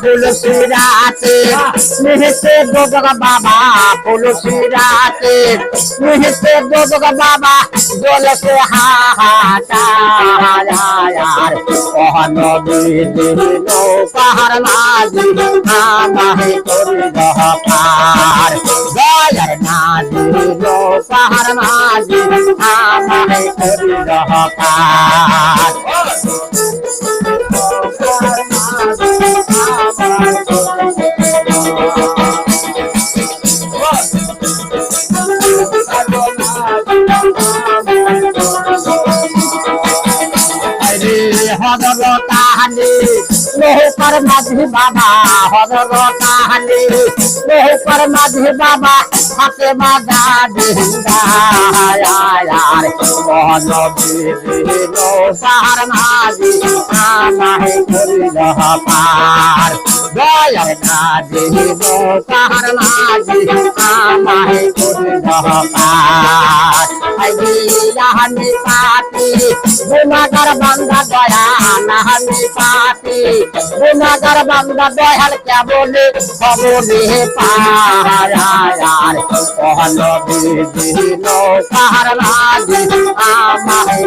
তুলসী রাতে নিহিতে দোদক বাবা, তুলসী রাতে নিহিতে দোদক বাবা দোলসে হাহাকার কহন পাহাড় মাঝি আমাহে করি করি দহকার হরে হজরতাহানি লোহকর মাঝি বাবা হজরতাহানি লোহকর মাঝি বাবা বাজা দিন্দার মহন বিদিনো পাহাড় মাঝি আমাহে করিল পার দয়ার না দিল পাহাড় মাঝি করিল পার হানি পাপি, গুণাগার বান্দা দয়া না আমি পাপি। গুণাগার বান্দা দয়াল কেবলে কবলে পাহার কহল বিদিন পাহাড় লাগি আমায়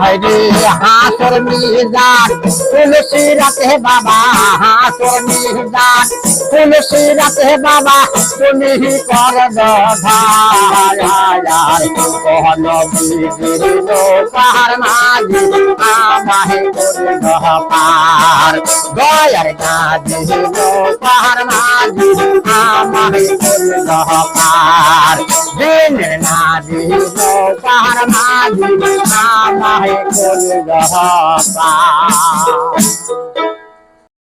হরে হাসর মিজান, তুলসী রাতে বাবা, হাসর মিজান, তুলসী রাতে বাবা, তুমি কর কহন পাহাড় মাঝি আমাহে পার দয়ার দিল পাহাড় মাঝি আমাহে পার দিনের না দিল পাহাড়